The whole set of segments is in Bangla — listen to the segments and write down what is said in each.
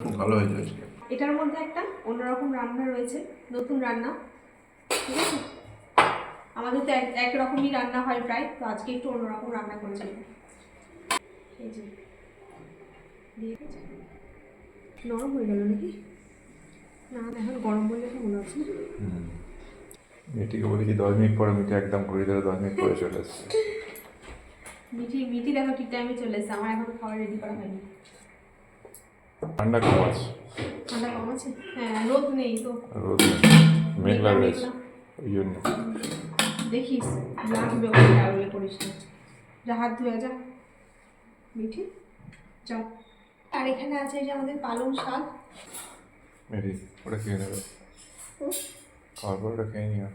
ভালো হয়েছে এটার মধ্যে একটা অন্যরকম রান্না রয়েছে নতুন রান্না। ঠিক আছে? আমাদের তো এক- একরকমই রান্না হয় প্রায় তো আজকে একটু অন্যরকম রান্না করেছি। এই যে। নরম হয়ে গেল নাকি? না এখন গরম বললে মনে হচ্ছে। মিটিকে বলেছি দশ মিনিট পরে মিটি একদম ঘুরে ধরে দশ মিনিট পরে চলে এসছে মিঠি মিঠি দেখো ঠিক টাইমে চলে এসেছে আমার এখন খাবার রেডি করা হয়নি। ঠান্ডা কম আছে? ঠান্ডা কম আছে? হ্যাঁ রোদ নেই তো। রোদ নেই। মেঘলা রয়েছে। ওই জন্য। দেখিস লাগবে ওই করিস না। যা হাত ধুয়ে যা। মিঠি চল আর এখানে আছে যে আমাদের পালং শাক। মেরি ওটা খেয়ে নেবে। খাওয়ার পর ওটা খেয়ে নিও।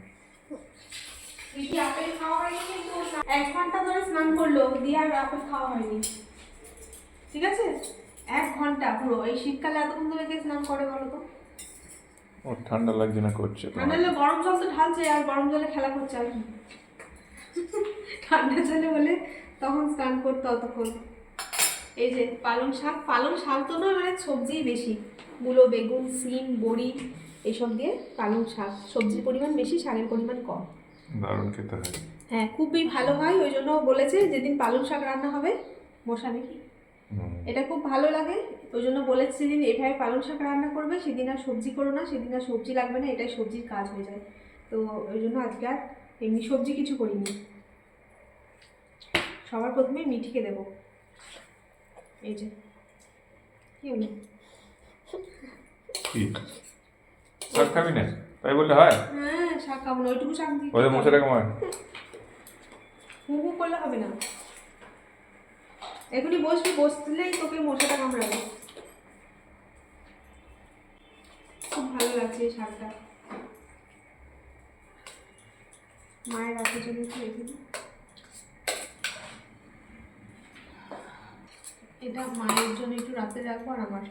মিঠি আপেল খাওয়া হয়নি কিন্তু এক ঘণ্টা ধরে স্নান করল দিয়ে আর আপেল খাওয়া হয়নি। ঠিক আছে? ঘণ্টা পুরো। এই শীতকালে এতক্ষণ ধরে কে স্নান করে বলো তো? ওর ঠান্ডা লাগছে না করছে ঠান্ডা হলে গরম জল তো ঢালছে আর গরম জলে খেলা করছে আর কি। ঠান্ডা জলে হলে তখন স্নান করতো অতক্ষণ। এই যে পালং শাক পালং শাক তো নয় মানে সবজিই বেশি। মূলো বেগুন সিম বড়ি এসব দিয়ে পালং শাক। সবজির পরিমাণ বেশি শাকের পরিমাণ কম। দারুণ খেতে হয়। হ্যাঁ খুবই ভালো হয়। ওই জন্য বলেছে যেদিন পালং শাক রান্না হবে মশা হুম। এটা খুব ভালো লাগে। ওই জন্য বলেছে যেদিন এভাবে পালং শাক রান্না করবে সেদিন আর সবজি করো না সেদিন আর সবজি লাগবে না এটাই সবজির কাজ হয়ে যায়। তো ওই জন্য আজকে আর এমনি সবজি কিছু করিনি। সবার প্রথমে মিঠিকে দেবো। এই যে। কি হলো? শাক খাবি না তাই বললে হয়? হ্যাঁ শাক খাব না ওইটুকু শাক দিয়ে ওদের মশাটা কেমন হু হু করলে হবে না। এখনই বসবি, বসলেই তোকে মশাটা কামড়াবে। খুব ভালো লাগছে এই শাকটা মায়ের রাতের জন্য একটু রেখে এটা মায়ের জন্য একটু রাতে রাখব আর আমার।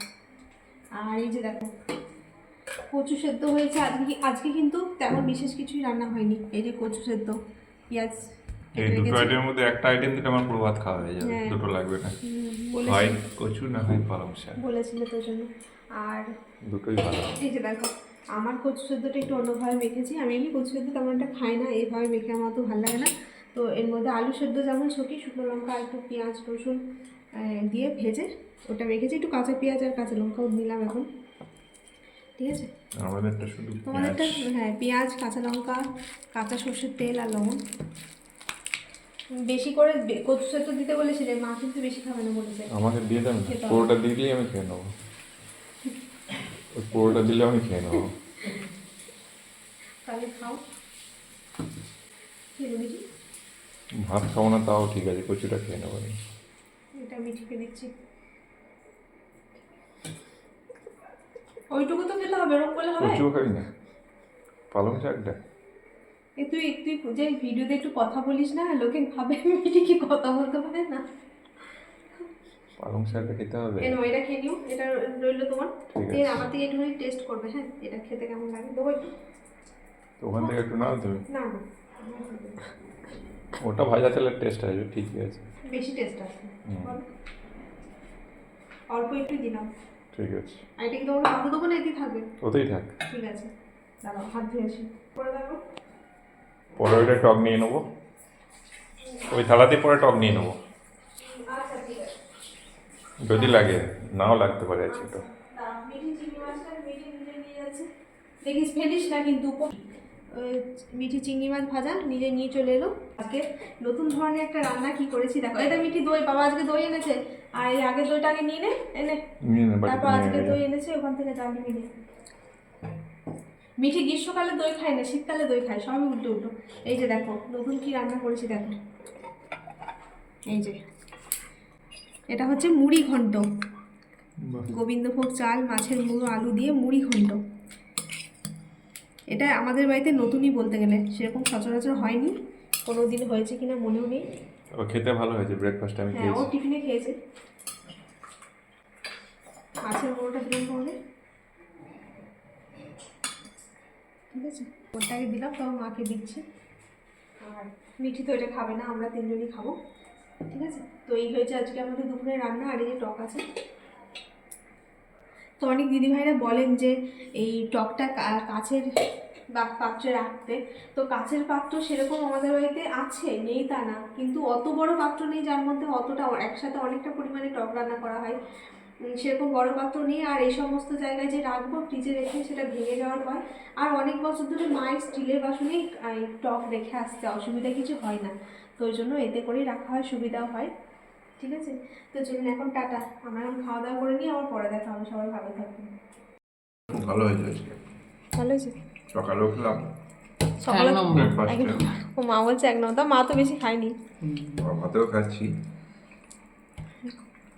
আর এই যে দেখো, কচু সেদ্ধ হয়েছে। আজকে আজকে কিন্তু তেমন বিশেষ কিছুই রান্না হয়নি। এই যে কচু সেদ্ধ, পেঁয়াজ এই দুটো আইটেমের মধ্যে একটা আইটেম দিলে আমার পুরো ভাত খাওয়া হয়ে যাবে হ্যাঁ। দুটো লাগবে না। হয় কচু না হয় পালং শাক? বলেছিলে তোর জন্য। আর দুটোই ভালো এই যে দেখো আমার কচু সেদ্ধটা একটু অন্যভাবে মেখেছি। আমি এমনি কচু সেদ্ধ তেমন একটা খাই না এইভাবে মেখে আমার তো ভালো লাগে না। তো এর মধ্যে আলু সেদ্ধ যেমন ছকি শুকনো লঙ্কা একটু পেঁয়াজ রসুন দিয়ে ভেজে ওটা মেখেছি। একটু কাঁচা পেঁয়াজ আর কাঁচা লঙ্কাও দিলাম এখন। ঠিক আছে? আমাদেরটা শুধু তোমাদেরটা হ্যাঁ পেঁয়াজ কাঁচা লঙ্কা কাঁচা সর্ষের তেল আর লবণ। বেশি করে কচু সেদ্ধ দিতে বলেছিলে মা কিন্তু বেশি খাবে না বলেছে। আমাকে দিয়ে দেন। পুরোটা দিলেই আমি খেয়ে নেব। ওই পুরোটা দিলে আমি খেয়ে নেব। তাহলে খাও। ভাত খাব না তাও ঠিক আছে কচুটা খেয়ে নেব। এটা আমি ঠিকে দিচ্ছি ওইটুকু তো খেলে হবে এরকম করলে হবে? কচুও খাবি না। পালং শাকটা এ তুই তুই যে ভিডিওতে একটু কথা বলিস না লোকে ভাবে মিটি কি কথা বলতে পারে না। পালং শাকটা খেতে হবে? এনো এটা খেয়ে নিও এটা রইল তোমার। এর। আমার থেকে একটুখানি টেস্ট করবে হ্যাঁ? এটা খেতে কেমন লাগে? দেবো একটু? তো ওখান থেকে একটু নাও তুমি। না না। ওটা ভাজা তেলের টেস্ট আসবে ঠিকই আছে। বেশি টেস্ট আসবে। অল্প একটু দিলাম ঠিক আছে। আর এটা কি তোমাকে হাতে দেবো না? এতেই থাকবে। ওতেই থাক। ঠিক আছে। দাঁড়াও হাত ধুয়ে আসি। করে দেখো। পরে ওইটা টক নিয়ে নেব। ওই থালাতে পরে টক নিয়ে নেব। যদি লাগে নাও লাগতে পারে আজকে তো। নিয়ে দেখিস ফেলিস না কিন্তু মিঠি চিংড়ি মাছ ভাজা নিজে নিয়ে চলে এলো। আজকে নতুন ধরনের একটা রান্না কি করেছি দেখো। এটা মিঠি দই বাবা আজকে দই এনেছে। আর এই আগের দইটা আগে নিয়ে নে এনে। নিয়ে তারপর আজকে দই এনেছে ওখান থেকে যা নিবি নে। মিঠি গ্রীষ্মকালে দই খায় না শীতকালে দই খায় সবই উল্টো উল্টো। এই যে দেখো নতুন কি রান্না করেছি দেখো। এই যে এটা হচ্ছে মুড়ি ঘন্ট। গোবিন্দভোগ চাল মাছের মুড়ো আলু দিয়ে মুড়ি ঘন্ট। এটা আমাদের বাড়িতে নতুনই বলতে গেলে সেরকম সচরাচর হয়নি কোনো দিন হয়েছে কিনা মনেও নেই। ও খেতে ভালো হয়েছে ব্রেকফাস্ট আমি খেয়েছি হ্যাঁ ও টিফিনে খেয়েছে। মাছের মুড়োটা দিলাম তোমাকে ঠিক আছে? ওটাকে দিলাম তখন মাকে দিচ্ছি। আর মিঠি তো এটা খাবে না, আমরা তিনজনই খাব। ঠিক আছে? তো এই হয়েছে আজকে আমাদের দুপুরে রান্না, আর এই যে টক আছে। তো তো অনেক দিদিভাইরা বলেন যে এই টকটা কাছের বা পাত্রে রাখতে। তো কাছের পাত্র সেরকম আমাদের বাড়িতে আছে, নেই তা না। কিন্তু অত বড় পাত্র নেই যার মধ্যে অতটা একসাথে অনেকটা পরিমাণে টক রান্না করা হয়। সেরকম বড় পাত্র নেই আর এই সমস্ত জায়গায় যে রাখব ফ্রিজে রেখে সেটা ভেঙে যাওয়ার ভয়। আর অনেক বছর ধরে মায়ের স্টিলের বাসনেই টক রেখে আসছে অসুবিধা কিছু হয় না। তো ওই জন্য এতে করেই রাখা হয় সুবিধাও হয়। ঠিক আছে? তো চলুন এখন টাটা। আমরা এখন খাওয়া দাওয়া করে নিই আবার পরে দেখা হবে। সবাই ভালো থাকবেন। ভালো হয়েছে। আজকে ভালো হয়েছে? সকালেও খেলাম সকালে ও মা বলছে এক নম্বর। মা তো বেশি খায়নি। ভাতেও খাচ্ছি।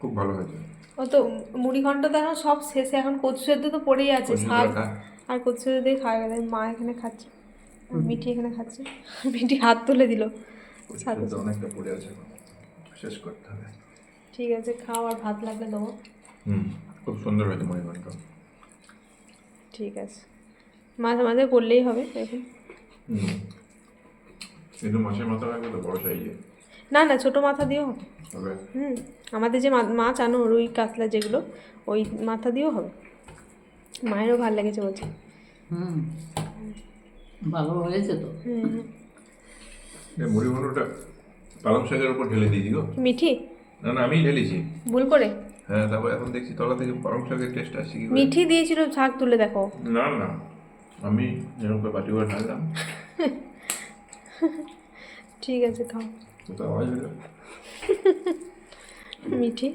খুব ভালো হয়েছে ও তো মুড়ি ঘন্ট তো এখন সব শেষে এখন কচু সেদ্ধ তো পড়েই আছে শাক আর কচু সেদ্ধ খাওয়া গেলে। মা এখানে খাচ্ছে মিঠি এখানে খাচ্ছে। মিঠি হাত তুলে দিল। অনেকটা পড়ে আছে শেষ করতে হবে। ঠিক আছে খাও আর ভাত লাগলে দেবো। হুম খুব সুন্দর হয়েছে ঠিক আছে। মাঝে মাঝে করলেই হবে এখন কিন্তু মাছের মাথা লাগবে তো বড় সাইজে। না না ছোটো মাথা দিয়েও হবে। হুম আমাদের যে মা- মাছ আনো রুই কাতলা যেগুলো ওই মাথা দিয়েও হবে। মায়েরও ভালো লেগেছে বলছে। হুম ভালো হয়েছে তো। হুম মুড়ি ঘন্টটা পালং শাকের উপর ঢেলে দিয়েছি গো। মিঠি? না না আমিই ঢেলেছি। ভুল করে? হ্যাঁ তারপর এখন দেখছি তলা থেকে পালং শাকের টেস্ট আসছে কি? মিঠি দিয়েছিল শাক তুলে দেখো। না না আমি যেরকম করে বাটি করে ঢাললাম। ঠিক আছে খাও। তো আওয়াজ হলো? মিঠি?